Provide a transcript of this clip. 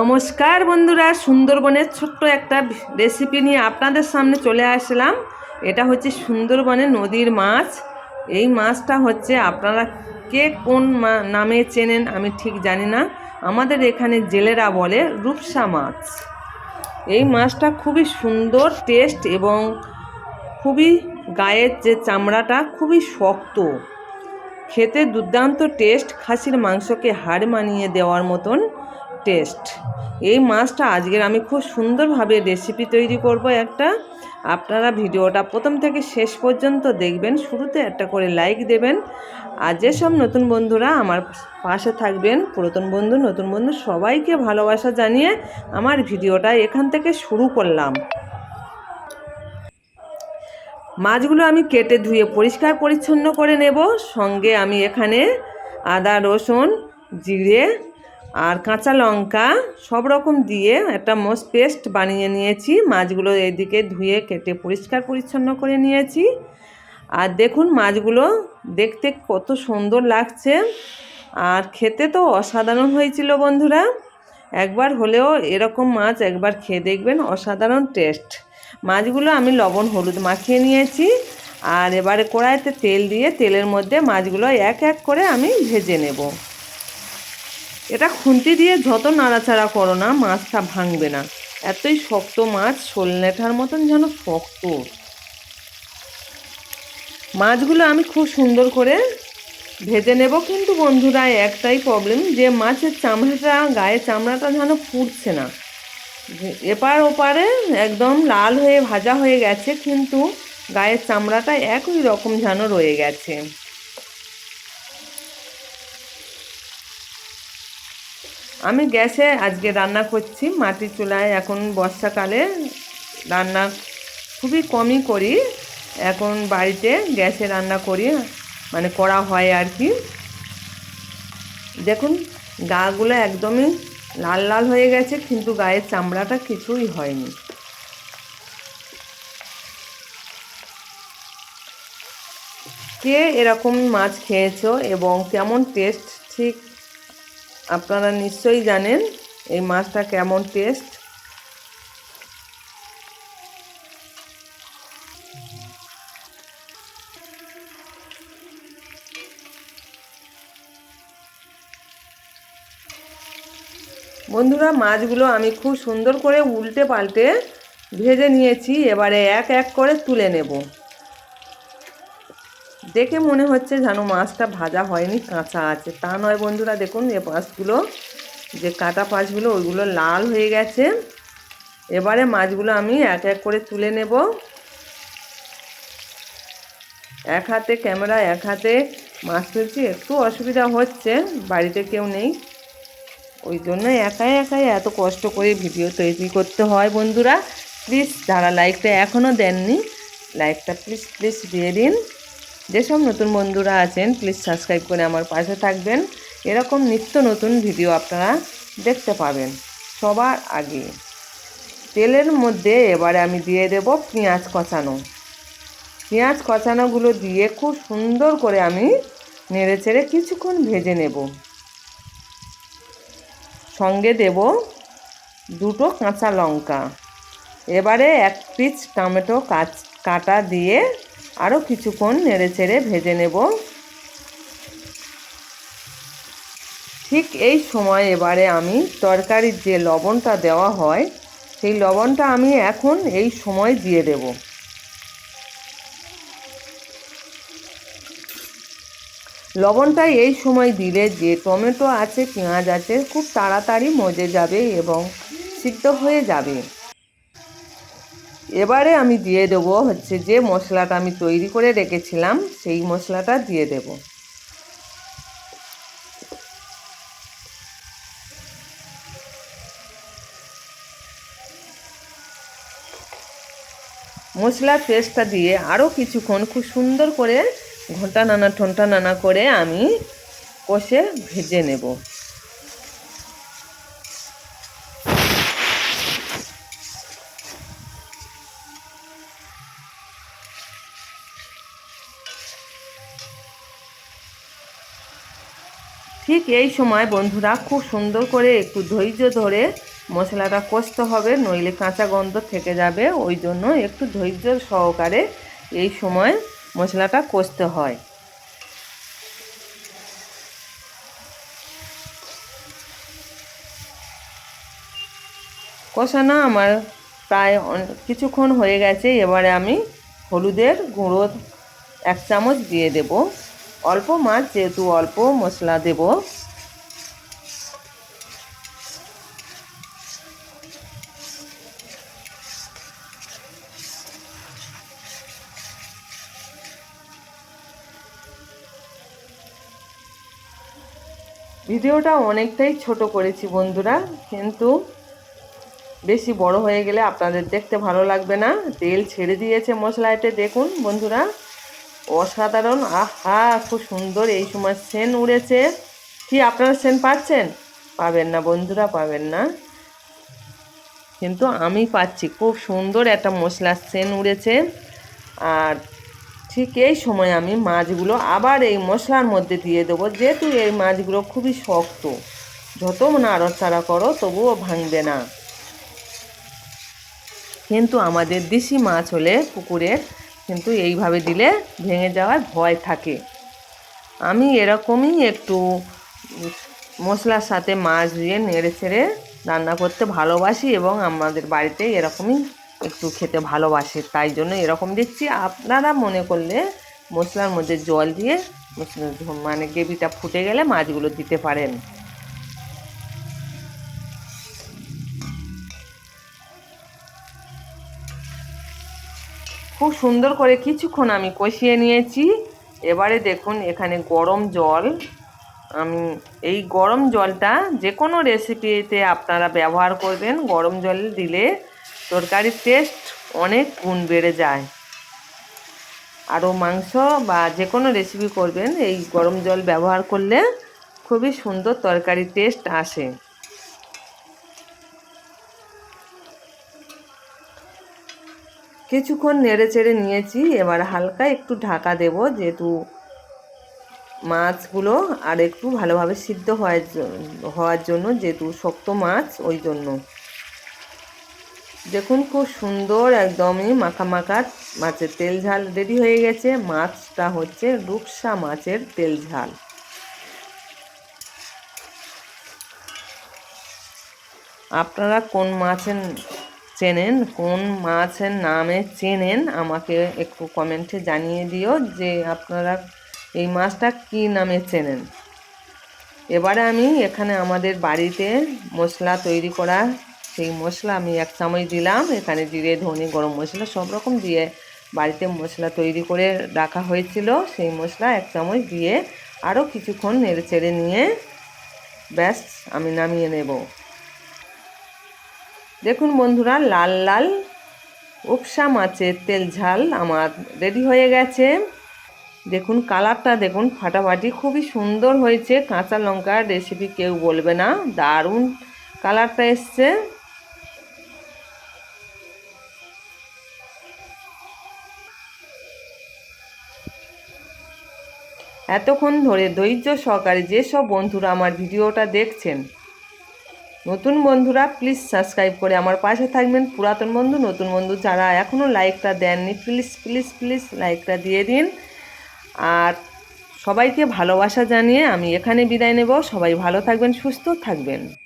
নমস্কার বন্ধুরা, সুন্দরবনের ছোট্ট একটা রেসিপি নিয়ে আপনাদের সামনে চলে আসলাম। এটা হচ্ছে সুন্দরবনের নদীর মাছ। এই মাছটা হচ্ছে আপনারা কে কোন নামে চেনেন আমি ঠিক জানি না। আমাদের এখানে জেলেরা বলে রূপসা মাছ। এই মাছটা খুবই সুন্দর টেস্ট এবং খুবই গায়ের যে চামড়াটা খুবই শক্ত। খেতে দুর্দান্ত টেস্ট খাসির মাংসকে হাড় মানিয়ে দেওয়ার মতন। টেস্ট। এই মাছটা আজকের আমি খুব সুন্দরভাবে রেসিপি তৈরি করব একটা। আপনারা ভিডিওটা প্রথম থেকে শেষ পর্যন্ত দেখবেন, শুরুতে একটা করে লাইক দেবেন। আর যেসব নতুন বন্ধুরা আমার পাশে থাকবেন, পুরাতন বন্ধু, নতুন বন্ধু, সবাইকে ভালোবাসা জানিয়ে আমার ভিডিওটা এখান থেকে শুরু করলাম। মাছগুলো আমি কেটে ধুয়ে পরিষ্কার পরিচ্ছন্ন করে নেব। সঙ্গে আমি এখানে আদা, রসুন, জিরে কাঁচা লঙ্কা সব রকম দিয়ে একটা মোস পেস্ট বানিয়ে নিয়েছি। মাছগুলো এদিকে ধুয়ে কেটে পরিষ্কার পরিচ্ছন্ন করে নিয়েছি। আর দেখুন মাছগুলো দেখতে কত সুন্দর লাগছে। আর খেতে তো অসাধারণ হয়েছিল বন্ধুরা। একবার হলেও এরকম মাছ একবার খেয়ে দেখবেন, অসাধারণ টেস্ট। মাছগুলো আমি লবণ, হলুদ মাখিয়ে নিয়েছি। আর এবারে কড়াইতে তেল দিয়ে তেলের মধ্যে মাছগুলো এক এক করে আমি ভেজে নেব। এটা খুন্তি দিয়ে যত নাড়াচাড়া করো না, মাছটা ভাঙবে না। এতই শক্ত মাছ, শোলনেঠার মতন যেন শক্ত। মাছগুলো আমি খুব সুন্দর করে ভেজে নেব, কিন্তু বন্ধুরা, একটাই প্রবলেম যে মাছের চামড়াটা গায়ে চামড়াটা যেন পুড়ছে না। এপার ওপারে একদম লাল হয়ে, ভাজা হয়ে গেছে, কিন্তু গায়ের চামড়াটা একই রকম যেন রয়ে গেছে। আমি গ্যাসে আজকে রান্না করছি, মাটির চুলায়। এখন বর্ষাকালে রান্না খুবই কমই করি। এখন বাড়িতে গ্যাসে রান্না করি মানে করা হয় আর কি। দেখুন, গাগুলো একদমই লাল লাল হয়ে গেছে, কিন্তু গায়ের চামড়াটা কিছুই হয়নি। কে এরকম মাছ খেয়েছো এবং কেমন টেস্ট ঠিক আপনারা নিশ্চয়ই জানেন এই মাছটা কেমন টেস্ট বন্ধুরা, মাছগুলো আমি খুব সুন্দর করে উল্টে পাল্টে ভেজে নিয়েছি। এবারে এক এক করে তুলে নেব। দেখে মনে হচ্ছে যেন মাছটা ভাজা হয়নি, কাঁচা আছে। তা নয় বন্ধুরা, দেখুন এ মাছগুলো, যে কাটা মাছগুলো, ওইগুলো লাল হয়ে গেছে। এবারে মাছগুলো আমি এক এক করে তুলে নেব। এক হাতে ক্যামেরা, এক হাতে মাছ তুলছি, একটু অসুবিধা হচ্ছে, বাড়িতে কেউ নেই। ওই জন্য একাই একাই এত কষ্ট করে ভিডিও তৈরি করতে হয় বন্ধুরা। প্লিজ, যারা লাইকটা এখনও দেননি, লাইকটা প্লিজ প্লিজ দিয়ে দিন। যেসব নতুন বন্ধুরা আছেন প্লিজ সাবস্ক্রাইব করে আমার পাশে থাকবেন। এরকম নিত্য নতুন ভিডিও আপনারা দেখতে পাবেন সবার আগে। তেলের মধ্যে এবারে আমি দিয়ে দেব পেঁয়াজ কচানো। পেঁয়াজ কচানোগুলো দিয়ে খুব সুন্দর করে আমি নেড়ে চেড়ে কিছুক্ষণ ভেজে নেব। সঙ্গে দেব দুটো কাঁচা লঙ্কা। এবারে এক পিস টমেটো কাচ কাটা দিয়ে আরও কিছুক্ষণ নেড়ে চেড়ে ভেজে নেব। ঠিক এই সময় এবারে আমি তরকারির যে লবণটা দেওয়া হয়, সেই লবণটা আমি এখন এই সময় দিয়ে দেব। লবণটা এই সময় দিলে যে টমেটো আছে, পেঁয়াজ আছে, খুব তাড়াতাড়ি মজে যাবে এবং সিদ্ধ হয়ে যাবে। এবারে আমি দিয়ে দেব হচ্ছে যে মশলাটা আমি তৈরি করে রেখেছিলাম, সেই মশলাটা দিয়ে দেব। মশলার পেস্টটা দিয়ে আরও কিছুক্ষণ খুব সুন্দর করে ঘণ্টা নানা ঠন্টা নানা করে আমি কষে ভেজে নেব। ঠিক এই সময় বন্ধুরা খুব সুন্দর করে একটু ধৈর্য ধরে মশলাটা কষতে হবে, নইলে কাঁচা গন্ধ থেকে যাবে। ওই জন্য একটু ধৈর্য সহকারে এই সময় মশলাটা কষতে হয়। কষানো আমার প্রায় কিছুক্ষণ হয়ে গেছে। এবারে আমি হলুদের গুঁড়ো এক চামচ দিয়ে দেব। অল্প মাছ যেহেতু অল্প মশলা দেব। ভিডিওটা অনেকটাই ছোট করেছি বন্ধুরা, কিন্তু বেশি বড় হয়ে গেলে আপনাদের দেখতে ভালো লাগবে না। তেল ছেড়ে দিয়েছে মশলাতে, দেখুন বন্ধুরা। অসাধারণ। আহা, খুব সুন্দর এই সময় সেন উড়েছে। কি, আপনারা সেন পাচ্ছেন? পাবেন না বন্ধুরা, পাবেন না। কিন্তু আমি পাচ্ছি। খুব সুন্দর একটা মশলার সেন উড়েছে। আর ঠিক এই সময় আমি মাছগুলো আবার এই মশলার মধ্যে দিয়ে দেবো। যেহেতু এই মাছগুলো খুবই শক্ত। যত নাড়াচাড়া করো, তবুও ভাঙবে না। কিন্তু আমাদের দেশি মাছ হলে পুকুরের কিন্তু এইভাবে দিলে ভেঙে যাওয়ার ভয় থাকে। আমি এরকমই একটু মশলার সাথে মাছ দিয়ে নেড়ে ছেড়ে রান্না করতে ভালোবাসি এবং আমাদের বাড়িতে এরকমই একটু খেতে ভালোবাসে, তাই জন্য এরকম দিচ্ছি। আপনারা মনে করলে মশলার মধ্যে জল দিয়ে মানে গ্রেভিটা ফুটে গেলে মাছগুলো দিতে পারেন। খুব সুন্দর করে কিছুক্ষণ আমি কষিয়ে নিয়েছি। এবারে দেখুন, এখানে গরম জল। আমি এই গরম জলটা যে কোনো রেসিপিতে আপনারা ব্যবহার করবেন। গরম জল দিলে তরকারির টেস্ট অনেক গুণ বেড়ে যায়। আরও মাংস বা যে কোনো রেসিপি করবেন, এই গরম জল ব্যবহার করলে খুবই সুন্দর তরকারি টেস্ট আসে। কিছুক্ষণ নেড়ে চেড়ে নিয়েছি, এবার হালকা একটু ঢাকা দেব, যেহেতু মাছগুলো আর একটু ভালোভাবে সিদ্ধ হওয়ার হওয়ার জন্য যেহেতু শক্ত মাছ, ওই জন্য। দেখুন খুব সুন্দর একদমই মাখা মাখা মাছের তেল ঝাল রেডি হয়ে গেছে। মাছটা হচ্ছে রূপসা মাছের তেল ঝাল। আপনারা কোন মাছের চেনেন, কোন মাছের নামে চেনেন, আমাকে একটু কমেন্টে জানিয়ে দিও যে আপনারা এই মাছটা কী নামে চেনেন। এবারে আমি এখানে আমাদের বাড়িতে মশলা তৈরি করা, সেই মশলা আমি এক চামচ দিলাম, এখানে জিরে, ধনে, গরম মশলা সব রকম দিয়ে বাড়িতে মশলা তৈরি করে রাখা হয়েছিল। সেই মশলা এক চামচ দিয়ে আরও কিছুক্ষণ নেড়ে চেড়ে নিয়ে ব্যাস আমি নামিয়ে নেব। দেখুন বন্ধুরা, লাল লাল উপসা মাছের তেল ঝাল আমার রেডি হয়ে গেছে। দেখুন কালারটা দেখুন ফাটাফাটি, খুবই সুন্দর হয়েছে। কাঁচা লঙ্কার রেসিপি কেউ বলবে না, দারুণ কালারটা এসছে। এতক্ষণ ধরে ধৈর্য সহকারে যেসব বন্ধুরা আমার ভিডিওটা দেখছেন নতুন বন্ধুরা প্লিজ সাবস্ক্রাইব করে আমার পাশে থাকবেন। পুরাতন বন্ধু, নতুন বন্ধু যারা এখনও লাইকটা দেননি প্লিজ প্লিজ প্লিজ লাইকটা দিয়ে দিন। আর সবাইকে ভালোবাসা জানিয়ে আমি এখানে বিদায় নেব। সবাই ভালো থাকবেন, সুস্থ থাকবেন।